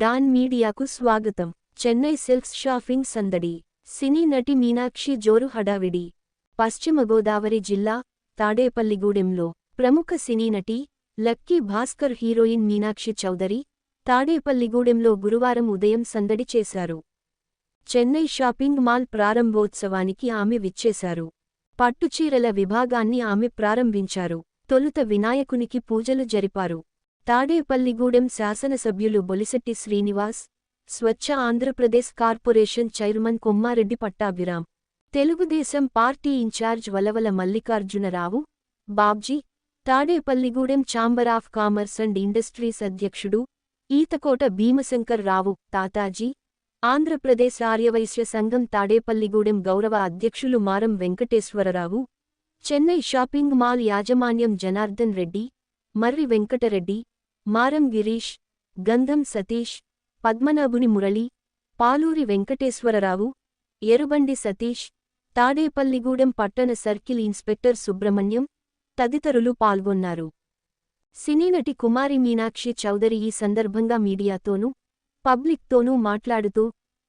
Don మీడియాకు స్వాగతం. Chennai silks shopping సందడి. సినీ నటి మీనాక్షి జోరు హడావిడి. పశ్చిమ గోదావరి జిల్లా తాడేపల్లిగూడెంలో ప్రముఖ సినీ నటి లక్కీ భాస్కర్ హీరోయిన్ మీనాక్షి చౌదరి తాడేపల్లిగూడెంలో గురువారం ఉదయం సందడి చేశారు. చెన్నై షాపింగ్ మాల్ ప్రారంభోత్సవానికి ఆమె విచ్చేశారు. పట్టుచీరల విభాగాన్ని ఆమె ప్రారంభించారు. తొలుత వినాయకునికి పూజలు జరిపారు. తాడేపల్లిగూడెం శాసనసభ్యులు Bolisetti Srinivas Swachh Andhra Pradesh corporation chairman Kommareddy Pattabhiram Telugu Desam party incharge Valavala Mallikarjuna Rao Babji Tadepalligudem chamber of commerce and industries అధ్యక్షుడు ఈతకోట భీమశంకర్ రావు తాతాజీ ఆంధ్రప్రదేశ్ ఆర్యవైశ్య సంఘం తాడేపల్లిగూడెం గౌరవ అధ్యక్షులు మారం వెంకటేశ్వరరావు చెన్నై షాపింగ్ మాల్ యాజమాన్యం జనార్దన్ రెడ్డి మర్రి వెంకటరెడ్డి మారం గిరీష్ గంధం సతీష్ పద్మనాభుని మురళి పాలూరి వెంకటేశ్వరరావు ఎరుబండి సతీష్ తాడేపల్లిగూడెం పట్టణ సర్కిల్ ఇన్స్పెక్టర్ సుబ్రహ్మణ్యం తదితరులు పాల్గొన్నారు. సినీనటి కుమారి మీనాక్షి చౌదరి ఈ సందర్భంగా మీడియాతోనూ పబ్లిక్తోనూ మాట్లాడుతూ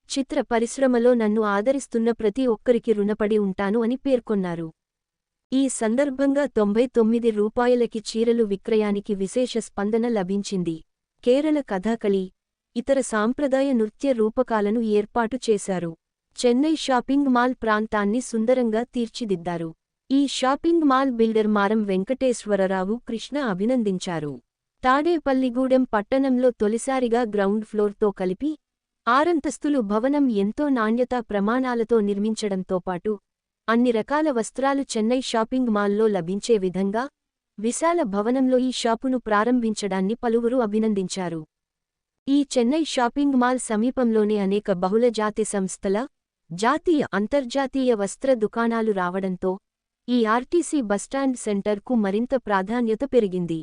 చిత్ర పరిశ్రమలో నన్ను ఆదరిస్తున్న ప్రతి ఒక్కరికి రుణపడి ఉంటాను అని పేర్కొన్నారు. ఈ సందర్భంగా తొంభై తొమ్మిది రూపాయలకి చీరలు విక్రయానికి విశేష స్పందన లభించింది. కేరళ కథాకళి ఇతర సాంప్రదాయ నృత్య రూపకాలను ఏర్పాటు చేశారు. చెన్నై షాపింగ్ మాల్ ప్రాంతాన్ని సుందరంగా తీర్చిదిద్దారు. ఈ షాపింగ్ మాల్ బిల్డర్ మారం వెంకటేశ్వరరావు కృష్ణ అభినందించారు. తాడేపల్లిగూడెం పట్టణంలో తొలిసారిగా గ్రౌండ్ ఫ్లోర్తో కలిపి ఆరంతస్తులు భవనం ఎంతో నాణ్యతా ప్రమాణాలతో నిర్మించడంతో పాటు అన్ని రకాల వస్త్రాలు చెన్నై షాపింగ్ మాల్లో లభించే విధంగా విశాల భవనంలో ఈ షాపును ప్రారంభించడాన్ని పలువురు అభినందించారు. ఈ చెన్నై షాపింగ్ మాల్ సమీపంలోనే అనేక బహుళజాతి సంస్థల జాతీయ అంతర్జాతీయ వస్త్ర దుకాణాలు రావడంతో ఈ ఆర్టీసీ బస్టాండ్ సెంటర్కు మరింత ప్రాధాన్యత పెరిగింది.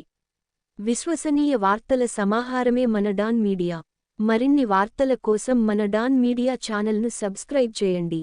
విశ్వసనీయ వార్తల సమాహారమే మన డాన్ మీడియా. మరిన్ని వార్తల కోసం మన డాన్ మీడియా ఛానల్ను సబ్స్క్రైబ్ చేయండి.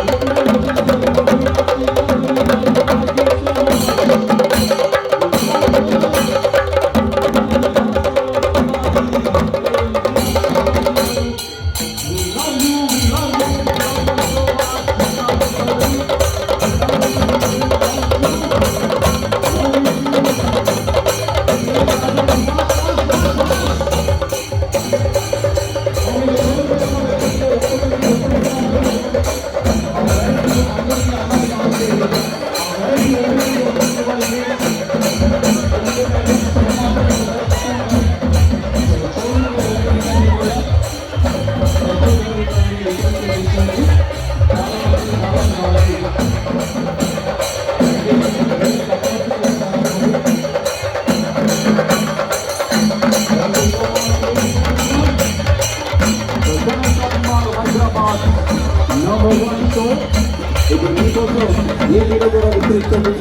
నంబర్ వన్ షో ఇప్పుడు మీకోసం ఏ వీడియో కూడా విస్తరిస్తుంది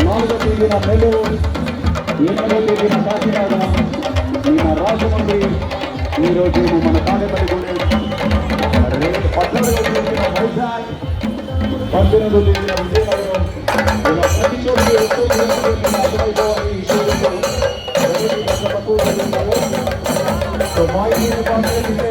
నాలుగో తేదీన నెల్లూరు ఎనిమిదో తేదీన కాకినాడ నిన్న రాజమండ్రి ఈరోజు మన తాడేపల్లి రేపు పద్నాలుగో తేదీన వైజాగ్ పద్దెనిమిదో తేదీన విజయనగరం ఇలా ప్రతి చోటు ఎంతో నిరంతరం అర్థమైపోవాలి ఈ షోలో ఎవరికి పెద్ద తక్కువ జరిగిందో సో మా ఇంటిని పంపించే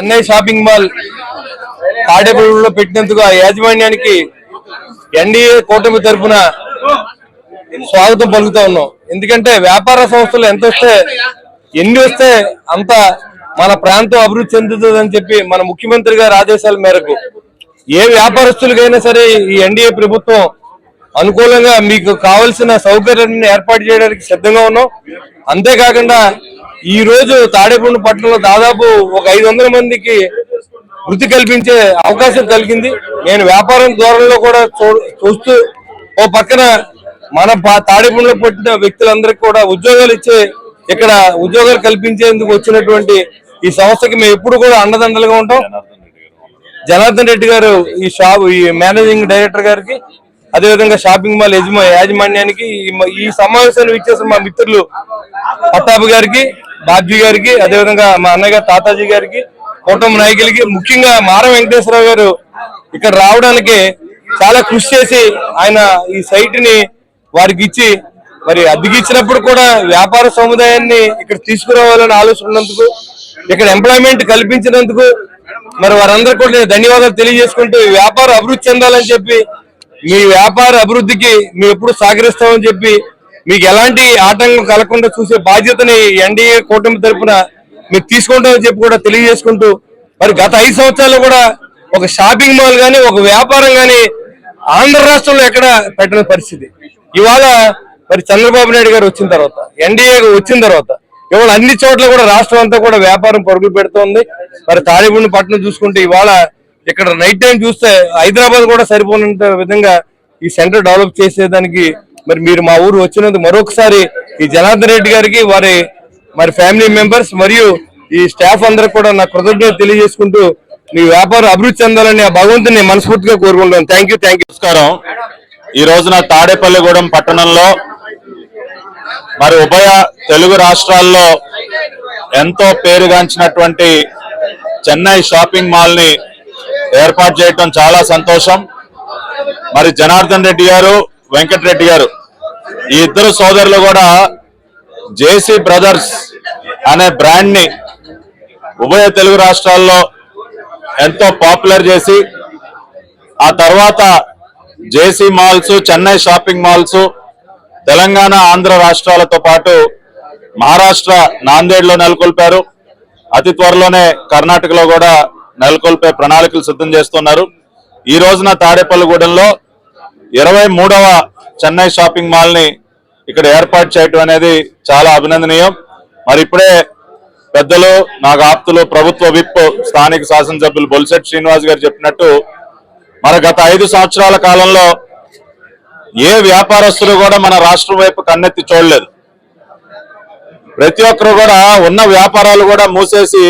చెన్నై షాపింగ్ మాల్ తాడేపల్లిలో పెట్టినందుకు ఆ యాజమాన్యానికి ఎన్డీఏ కూటమి తరఫున స్వాగతం పలుకుతా ఉన్నాం. ఎందుకంటే వ్యాపార సంస్థలు ఎంత వస్తే ఎన్ని వస్తే అంత మన ప్రాంతం అభివృద్ధి చెందుతుందని చెప్పి మన ముఖ్యమంత్రి గారి ఆదేశాల మేరకు ఏ వ్యాపారస్తులకైనా సరే ఈ ఎన్డీఏ ప్రభుత్వం అనుకూలంగా మీకు కావలసిన సౌకర్యాన్ని ఏర్పాటు చేయడానికి సిద్ధంగా ఉన్నాం. అంతేకాకుండా ఈ రోజు తాడేపూడి పట్టణంలో దాదాపు ఒక ఐదు వందల మందికి వృత్తి కల్పించే అవకాశం కలిగింది. నేను వ్యాపారం ధోరణిలో కూడా చూ- చూస్తూ ఓ పక్కన మన పా- పుట్టిన వ్యక్తులందరికీ కూడా ఉద్యోగాలు ఇచ్చే ఇక్కడ ఉద్యోగాలు కల్పించేందుకు వచ్చినటువంటి ఈ సంస్థకి మేము ఎప్పుడు కూడా అండదండలుగా ఉంటాం. జనార్దన్ రెడ్డి గారు ఈ షాప్ ఈ మేనేజింగ్ డైరెక్టర్ గారికి అదేవిధంగా షాపింగ్ మాల్ యజమా యాజమాన్యానికి ఈ సమావేశాన్ని ఇచ్చేసిన మా మిత్రులు పట్టాభి గారికి బాబ్జీ గారికి అదేవిధంగా మా అన్నయ్య గారు తాతాజీ గారికి కుటుంబ నాయకులకి ముఖ్యంగా మార వెంకటేశ్వరరావు గారు ఇక్కడ రావడానికి చాలా కృషి చేసి ఆయన ఈ సైట్ని వారికి ఇచ్చి మరి అద్దెకిచ్చినప్పుడు కూడా వ్యాపార సముదాయాన్ని ఇక్కడ తీసుకురావాలని ఆలోచన ఉన్నందుకు ఇక్కడ ఎంప్లాయ్మెంట్ కల్పించినందుకు మరి వారందరూ కూడా నేను ధన్యవాదాలు తెలియజేసుకుంటూ వ్యాపారం అభివృద్ధి చెందాలని చెప్పి మీ వ్యాపార అభివృద్ధికి మేము ఎప్పుడు సహకరిస్తామని చెప్పి మీకు ఎలాంటి ఆటంకం కలగకుండా చూసే బాధ్యతని ఎన్డీఏ కూటమి తరపున మీరు తీసుకుంటామని చెప్పి కూడా తెలియజేసుకుంటూ మరి గత ఐదు సంవత్సరాలు కూడా ఒక షాపింగ్ మాల్ కానీ ఒక వ్యాపారం కానీ ఆంధ్ర రాష్ట్రంలో ఎక్కడ పెట్టిన పరిస్థితి. ఇవాళ మరి చంద్రబాబు నాయుడు గారు వచ్చిన తర్వాత ఎన్డీఏ వచ్చిన తర్వాత ఇవాళ అన్ని చోట్ల కూడా రాష్ట్రం అంతా కూడా వ్యాపారం పరుగులు పెడుతోంది. మరి తాడిపూడి పట్టణం చూసుకుంటే ఇవాళ ఇక్కడ నైట్ టైం చూస్తే హైదరాబాద్ కూడా సరిపోనంత విధంగా ఈ సెంటర్ డెవలప్ చేసేదానికి మరి మీరు మా ఊరు వచ్చినందుకు మరొకసారి ఈ జనార్దన్ రెడ్డి గారికి వారి మరి ఫ్యామిలీ మెంబర్స్ మరియు ఈ స్టాఫ్ అందరికి కూడా నా కృతజ్ఞత తెలియజేసుకుంటూ మీ వ్యాపారం అభివృద్ధి చెందాలని ఆ భగవంతుని మనస్ఫూర్తిగా కోరుకుంటాను థ్యాంక్ యూ థ్యాంక్ యూ నమస్కారం. ఈ రోజున తాడేపల్లిగూడెం పట్టణంలో మరి ఉభయ తెలుగు రాష్ట్రాల్లో ఎంతో పేరుగాంచినటువంటి చెన్నై షాపింగ్ మాల్ని ఏర్పాటు చేయటం చాలా సంతోషం. మరి జనార్దన్ రెడ్డి గారు వెంకటరెడ్డి గారు. ఈ ఇద్దరు సోదరులు కూడా జేసీ బ్రదర్స్ అనే బ్రాండ్ని ఉభయ తెలుగు రాష్ట్రాల్లో ఎంతో పాపులర్ చేసి ఆ తర్వాత JC malls Chennai shopping malls Telangana Andhra రాష్ట్రాలతో పాటు మహారాష్ట్ర నాందేడ్లో నెలకొల్పారు. అతి త్వరలోనే కర్ణాటకలో కూడా నెలకొల్పే ప్రణాళికలు సిద్ధం చేస్తున్నారు. ఈ రోజున తాడేపల్లిగూడెంలో ఇరవై మూడవ చెన్నై షాపింగ్ మాల్ని ఇక్కడ ఏర్పాటు చేయటం అనేది చాలా అభినందనీయం. మరి ఇప్పుడే పెద్దలు నాకు ఆప్తులు ప్రభుత్వ విప్ స్థానిక శాసనసభ్యులు బొలిసెట్ శ్రీనివాస్ గారు చెప్పినట్టు మన గత ఐదు సంవత్సరాల కాలంలో ఏ వ్యాపారస్తులు కూడా మన రాష్ట్రం వైపు కన్నెత్తి చూడలేదు. ప్రతి ఒక్కరు కూడా ఉన్న వ్యాపారాలు కూడా మూసేసి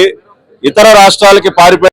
ఇతర రాష్ట్రాలకి పారిపోయి